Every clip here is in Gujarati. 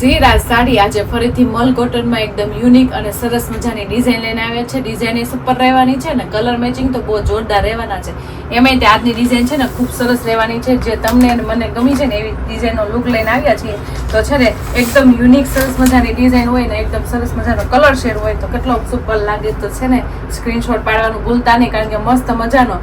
ઝીરા સાડી આજે ફરીથી મલ કોટનમાં એકદમ યુનિક અને સરસ મજાની ડિઝાઇન લઈને આવ્યા છે. ડિઝાઇન એ સુપર રહેવાની છે ને કલર મેચિંગ તો બહુ જોરદાર રહેવાના છે. એમાંય તે આજની ડિઝાઇન છે ને ખૂબ સરસ રહેવાની છે. જે તમને અને મને ગમી છે ને એવી ડિઝાઇનનો લુક લઈને આવ્યા છીએ, તો છે ને એકદમ યુનિક સરસ મજાની ડિઝાઇન હોય ને એકદમ સરસ મજાનો કલર શેડ હોય તો કેટલો સુપર લાગે તો છે ને સ્ક્રીનશોટ પાડવાનું ભૂલતા નહીં, કારણ કે મસ્ત મજાનો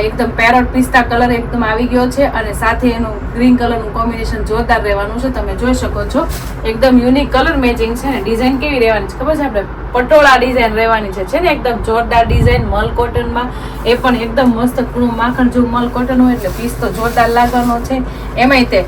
એકદમ પેરોટ પિસ્તા કલર એકદમ આવી ગયો છે અને સાથે એનું ગ્રીન કલરનું કોમ્બિનેશન જોરદાર રહેવાનું છે. તમે જોઈ શકો છો. એકદમ યુનિક કલર મેચિંગ છે ડિઝાઇન કેવી રહેવાની છે ખબર છે આપણે પટોળા ડિઝાઇન રહેવાની છે. છે ને એકદમ જોરદાર ડિઝાઇન મલ કોટનમાં એ પણ એકદમ મસ્ત કૂણું માખણ જેવું મલ કોટન હોય એટલે પીસ તો જોરદાર લાગવાનો છે. એમાંય તે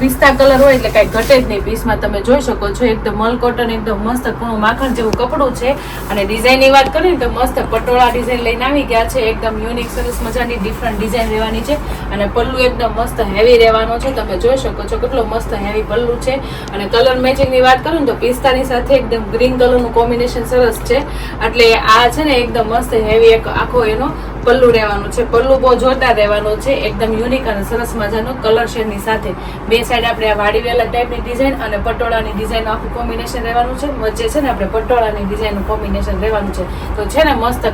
પિસ્તા કલર હોય એટલે કાંઈ ઘટે જ નહીં પીસમાં તમે જોઈ શકો છો એકદમ મલ કોટન એકદમ મસ્ત કૂણું માખણ જેવું કપડું છે. અને ડિઝાઇનની વાત કરીએ તો મસ્ત પટોળા ડિઝાઇન લઈને આવી ગયા છે. એકદમ યુનિક સરસ મજાની ડિફરન્ટ ડિઝાઇન રહેવાની છે. અને પલ્લુ એકદમ મસ્ત હેવી રહેવાનો છે. તમે જોઈ શકો છો કેટલો મસ્ત હેવી પલ્લુ છે. અને કલર મેચિંગની વાત કરું ને તો પિસ્તાની સાથે એકદમ ગ્રીન કલરનું કોમ્બિનેશન સરસ છે. એટલે આ છે ને એકદમ મસ્ત હેવી એક આખો એનો પલ્લુ રહેવાનું છે. પલ્લુ બહુ જોરદાર રહેવાનું છે. એકદમ યુનિક અને સરસ મજાનો કલર શેડની સાથે. બે સાઈડ આપણે આ વાડીવેલા ટાઈપની ડિઝાઇન અને પટોળાની ડિઝાઇન આખું કોમ્બિનેશન રહેવાનું છે. વચ્ચે છે ને આપણે પટોળાની ડિઝાઇનનું કોમ્બિનેશન રહેવાનું છે. તો છે ને મસ્ત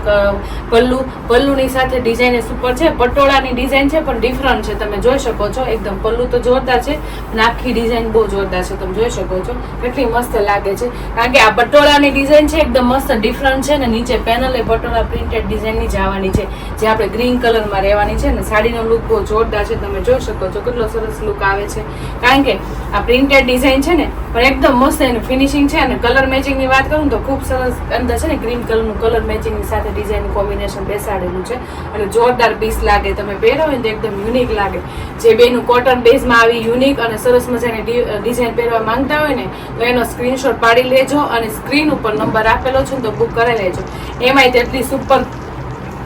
પલ્લુ. પલ્લુની સાથે ડિઝાઇન સુપર છે. પટોળાની ડિઝાઇન છે, પણ ડિફરન્ટ છે. તમે જોઈ શકો છો, એકદમ પલ્લુ તો જોરદાર છે અને આખી ડિઝાઇન બહુ જોરદાર છે. તમે જોઈ શકો છો, કેટલી મસ્ત લાગે છે. કારણ કે આ પટોળાની ડિઝાઇન છે, એકદમ મસ્ત ડિફરન્ટ છે ને નીચે પેનલ એ પટોળા પ્રિન્ટેડ ડિઝાઇનની જ આવવાની છે. જે આપણે ગ્રીન કલરમાં રહેવાની છે ને સાડીનો લુક બહુ જોરદાર છે, તમે જોઈ શકો છો કેટલો સરસ લુક આવે છે. કારણ કે આ પ્રિન્ટેડ ડિઝાઇન છે ને, પણ એકદમ મસ્ત એનું ફિનિશિંગ છે અને કલર મેચિંગની વાત કરું તો ખૂબ સરસ અંદર છે ને ગ્રીન કલરનું કલર મેચિંગની સાથે ડિઝાઇનનું કોમ્બિનેશન બેસાડેલું છે. અને જોરદાર પીસ લાગે, તમે પહેરો ને તો એકદમ યુનિક લાગે. જે બેનું કોટન બેઝમાં આવી યુનિક અને સરસ મજાની ડિઝાઇન પહેરવા માંગતા હોય ને, તો એનો સ્ક્રીનશોટ પાડી લેજો અને સ્ક્રીન ઉપર નંબર આપેલો છે ને તો બુક કરી લેજો. એમાંય તેટલી સુપર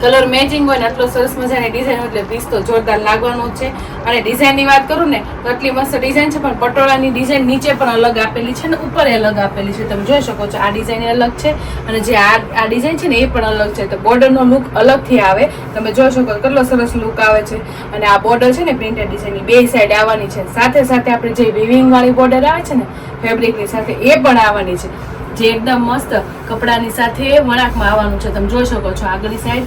કલર મેચિંગ હોય ને આટલો સરસ મજાની ડિઝાઇન એટલે પીસ તો જોરદાર લાગવાનો છે. અને ડિઝાઇનની વાત કરું ને, તો આટલી મસ્ત ડિઝાઇન છે, પણ પટોળાની ડિઝાઇન નીચે પણ અલગ આપેલી છે ને ઉપર અલગ આપેલી છે. તમે જોઈ શકો છો, આ ડિઝાઇન અલગ છે અને જે આ આ ડિઝાઇન છે ને એ પણ અલગ છે. તો બોર્ડરનો લુક અલગથી આવે. તમે જોઈ શકો કેટલો સરસ લુક આવે છે. અને આ બોર્ડર છે ને પ્રિન્ટેડ ડિઝાઇનની બે સાઈડ આવવાની છે. સાથે સાથે આપણે જે વિવિંગવાળી બોર્ડર આવે છે ને ફેબ્રિકની સાથે એ પણ આવવાની છે. જે એકદમ મસ્ત કપડાની સાથે વળાંકમાં આવવાનું છે. તમે જોઈ શકો છો આગળની સાઈડ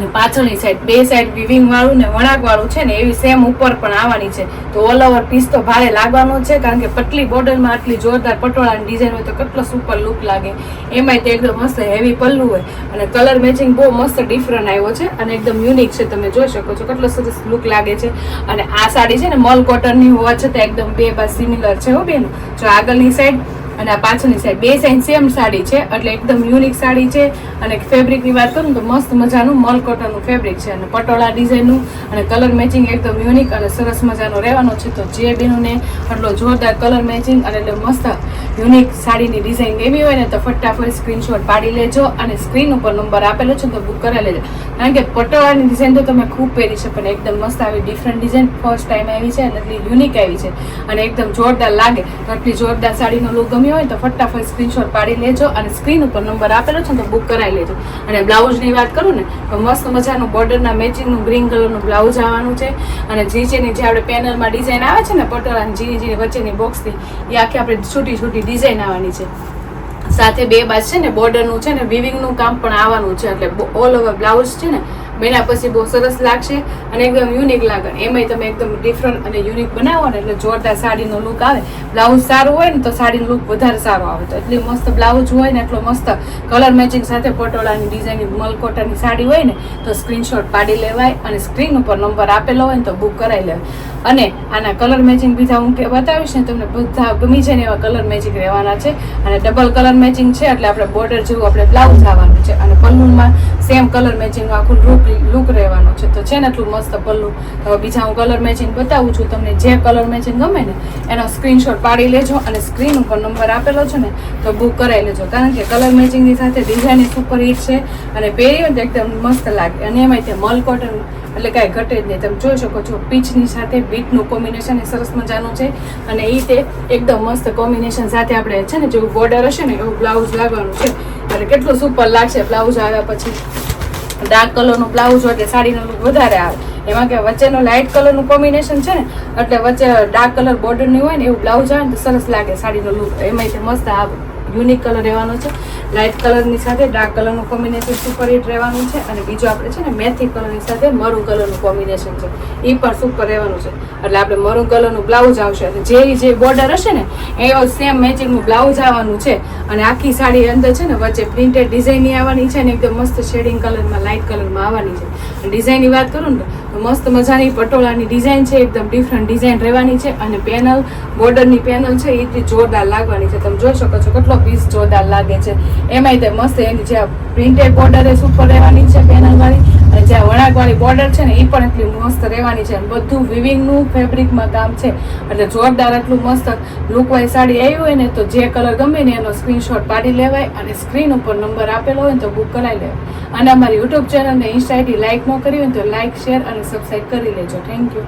ને પાછળની સાઈડ બે સાઈડ વિવિંગ વાળું ને વણાક વાળું છે ને એવી સેમ ઉપર પણ આવવાની છે. તો ઓલ ઓવર પીસ તો ભારે લાગવાનો છે, કારણ કે પટલી બોર્ડરમાં આટલી જોરદાર પટોળાની ડિઝાઇન હોય તો કેટલો સુપર લુક લાગે. એમાંય તે એકદમ મસ્ત હેવી પલ્લું હોય. અને કલર મેચિંગ બહુ મસ્ત ડિફરન્ટ આવ્યો છે અને એકદમ યુનિક છે. તમે જોઈ શકો છો કેટલો સરસ લુક લાગે છે. અને આ સાડી છે ને મલ કોટનની હોવા છતાં એકદમ બે બાદ સિમિલર છે હો બેન. જો આગળની સાઈડ અને આ પાછળની સાઈડ બે સાઈડ સેમ સાડી છે, એટલે એકદમ યુનિક સાડી છે. અને ફેબ્રિકની વાત કરું તો મસ્ત મજાનું મલ કોટનનું ફેબ્રિક છે અને પટોળા ડિઝાઇનનું અને કલર મેચિંગ એકદમ યુનિક અને સરસ મજાનો રહેવાનો છે. તો જે બેનોને આટલો જોરદાર કલર મેચિંગ અને એટલે મસ્ત યુનિક સાડીની ડિઝાઇન લેવી હોય ને તો ફટાફટ સ્ક્રીનશોટ પાડી લેજો અને સ્ક્રીન ઉપર નંબર આપેલો છે તો બુક કરાવી લેજો. કારણ કે પટોળાની ડિઝાઇન તો તમે ખૂબ પહેરી છે પણ એકદમ મસ્ત આવી ડિફરન્ટ ડિઝાઇન ફર્સ્ટ ટાઈમ આવી છે અને એટલી યુનિક આવી છે. અને એકદમ જોરદાર લાગે. તો આટલી જોરદાર સાડીનો લુક ગમ્યો હોય તો ફટાફટ સ્ક્રીનશોટ પાડી લેજો અને સ્ક્રીન ઉપર નંબર આપેલો છે તો બુક કરાવી લેજો. અને બ્લાઉઝની વાત કરું ને, તો મસ્ત મજાનું બોર્ડરના મેચિંગનું ગ્રીન કલરનું બ્લાઉઝ આવવાનું છે. અને નીચેની જે આપણે પેનલમાં ડિઝાઇન આવે છે ને, પટોળ અને જીની જીની વચ્ચેની બોક્સની એ આખી આપણે છૂટી છૂટી ડિઝાઇન આવવાની છે. સાથે બે બાજ છે ને બોર્ડરનું છે ને વિવિંગનું કામ પણ આવવાનું છે. એટલે ઓલ ઓવર બ્લાઉઝ છે ને બેના પછી બહુ સરસ લાગશે અને એકદમ યુનિક લાગે. એમાંય તમે એકદમ ડિફરન્ટ અને યુનિક બનાવો ને એટલે જોરદાર સાડીનો લુક આવે. બ્લાઉઝ સારું હોય ને તો સાડીનો લુક વધારે સારો આવે. તો એટલી મસ્ત બ્લાઉઝ હોય ને એટલો મસ્ત કલર મેચિંગ સાથે પટોળાની ડિઝાઇન મલકોટાની સાડી હોય ને તો સ્ક્રીનશોટ પાડી લેવાય અને સ્ક્રીન ઉપર નંબર આપેલો હોય ને તો બુક કરાવી લેવાય. અને આના કલર મેચિંગ બીજા હું બતાવીશ ને તમને બધા ગમી જાય ને એવા કલર મેચિંગ રહેવાના છે. અને ડબલ કલર મેચિંગ છે એટલે આપણે બોર્ડર જેવું આપણે બ્લાઉઝ આવવાનું છે. અને પલ્લુમાં સેમ કલર મેચિંગ આખું લુક લુક રહેવાનો છે. તો છે ને એટલું મસ્ત પલ્લુ બીજા હું કલર મેચિંગ બતાવું છું. તમને જે કલર મેચિંગ ગમે ને, એનો સ્ક્રીનશોટ પાડી લેજો અને સ્ક્રીન ઉપર નંબર આપેલો છે ને, તો બુક કરાવી લેજો. કારણ કે કલર મેચિંગની સાથે ડિઝાઇન સુપર હિટ છે અને પહેરી તો એકદમ મસ્ત લાગે. અને એમાંય તે મલ કોટન એટલે કાંઈ ઘટે જ નહીં. તમે જોઈ શકો છો, પીચની સાથે બીટનું કોમ્બિનેશન એ સરસ મજાનું છે. અને એ તે એકદમ મસ્ત કોમ્બિનેશન સાથે આપણે છે ને, જેવું બોર્ડર હશે ને, એવું બ્લાઉઝ લાગવાનું છે. અને કેટલું સુપર લાગશે બ્લાઉઝ આવ્યા પછી. ડાર્ક કલરનું બ્લાઉઝ હોય કે સાડીનો લુક વધારે આવે. એમાં કે વચ્ચેનો લાઇટ કલરનું કોમ્બિનેશન છે ને, એટલે વચ્ચે ડાર્ક કલર બોર્ડરની હોય ને, એવું બ્લાઉઝ આવે ને તો સરસ લાગે સાડીનો લુક એમાંય તે મસ્ત આવે. યુનિક કલર રહેવાનો છે. લાઇટ કલરની સાથે ડાર્ક કલરનું કોમ્બિનેશન સુપર હિટ રહેવાનું છે અને બીજું આપણે છે ને મેથી કલરની સાથે મરૂન કલરનું કોમ્બિનેશન છે. એ પણ સુપર રહેવાનું છે. એટલે આપણે મરૂન કલરનું બ્લાઉઝ આવશે અને જે જે બોર્ડર હશે ને એવો સેમ મેચિંગનું બ્લાઉઝ આવવાનું છે. અને આખી સાડી અંદર છે ને વચ્ચે પ્રિન્ટેડ ડિઝાઇનની આવવાની છે ને એકદમ મસ્ત શેડિંગ કલરમાં લાઇટ કલરમાં આવવાની છે. અને ડિઝાઇનની વાત કરું ને તો મસ્ત મજાની પટોળાની ડિઝાઇન છે, એકદમ ડિફરન્ટ ડિઝાઇન રહેવાની છે અને પેનલ બોર્ડરની પેનલ છે એ જોરદાર લાગવાની છે. તમે જોઈ શકો છો કેટલો પીસ જોરદાર લાગે છે. એમાંય તે મસ્ત એની જે પ્રિન્ટેડ બોર્ડર એ સુપર રહેવાની છે પેનલવાળી અને જ્યાં વણાકવાળી બોર્ડર છે ને એ પણ એટલી મસ્ત રહેવાની છે. બધું વિવિંગનું ફેબ્રિકમાં કામ છે. એટલે જોરદાર એટલું મસ્ત લુકવાય સાડી આવી હોય ને તો જે કલર ગમે ને એનો સ્ક્રીનશોટ પાડી લેવાય અને સ્ક્રીન ઉપર નંબર આપેલો હોય ને તો બુક કરાવી લેવાય. અને અમારી યુટ્યુબ ચેનલને ઇન્સ્ટા આઈડી લાઇક ન કરી હોય તો લાઇક શેર અને સબસ્ક્રાઈબ કરી લેજો. Thank you